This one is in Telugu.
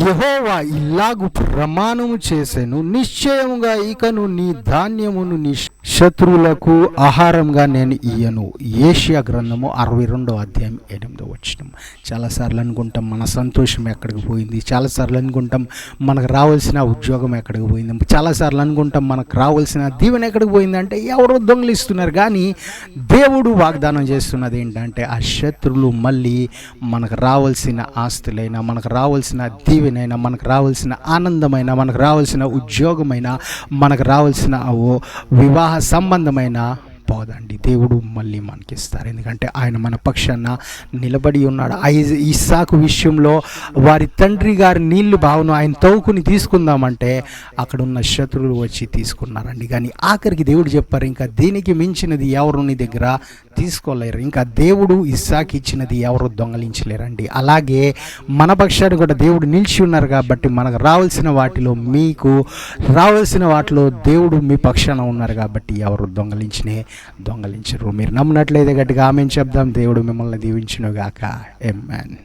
యహోవా ఇలాగు ప్రమాణము చేసెను. నిశ్చయముగా ఇకను నీ ధాన్యమును నిష్ శత్రువులకు ఆహారంగా నేను ఇయ్యను. ఏషియా గ్రంథము అరవై రెండో అధ్యాయం ఎనిమిదో వచ్చిన చాలాసార్లు అనుకుంటాం మన సంతోషం ఎక్కడికి పోయింది. చాలాసార్లు అనుకుంటాం మనకు రావాల్సిన ఉద్యోగం ఎక్కడికి పోయింది. చాలాసార్లు అనుకుంటాం మనకు రావాల్సిన దీవెన ఎక్కడికి పోయింది అంటే ఎవరో దొంగలిస్తున్నారు. కానీ దేవుడు వాగ్దానం చేస్తున్నది ఏంటంటే ఆ శత్రువులు మళ్ళీ మనకు రావాల్సిన ఆస్తులైనా మనకు రావాల్సిన దీవెనైనా మనకు రావాల్సిన ఆనందమైన మనకు రావాల్సిన ఉద్యోగమైన మనకు రావాల్సిన ఓ వివాహ సంబంధమైన పోదండి. దేవుడు మళ్ళీ మనకిస్తారు. ఎందుకంటే ఆయన మన పక్షాన నిలబడి ఉన్నాడు. ఆ ఇస్- ఇస్సాకు విషయంలో వారి తండ్రి గారి నీళ్ళు బావును ఆయన తవ్వుకుని తీసుకుందామంటే అక్కడ ఉన్న శత్రువులు వచ్చి తీసుకున్నారండి. కానీ ఆఖరికి దేవుడు చెప్పారు ఇంకా దీనికి మించినది ఎవరు నీ దగ్గర? తీసుకోలేరు. ఇంకా దేవుడు ఇస్సాకి ఇచ్చినది ఎవరు దొంగలించలేరండి. అలాగే మన పక్షాన్ని కూడా దేవుడు నిలిచి ఉన్నారు కాబట్టి మనకు రావాల్సిన వాటిలో మీకు రావాల్సిన వాటిలో దేవుడు మీ పక్షాన ఉన్నారు కాబట్టి ఎవరు దొంగలించినే దొంగలించరు. మీరు నమ్మినట్లయితే గట్టిగా ఆమె చెప్దాం. దేవుడు మిమ్మల్ని దీవించునుగాక. ఎమ్మెన్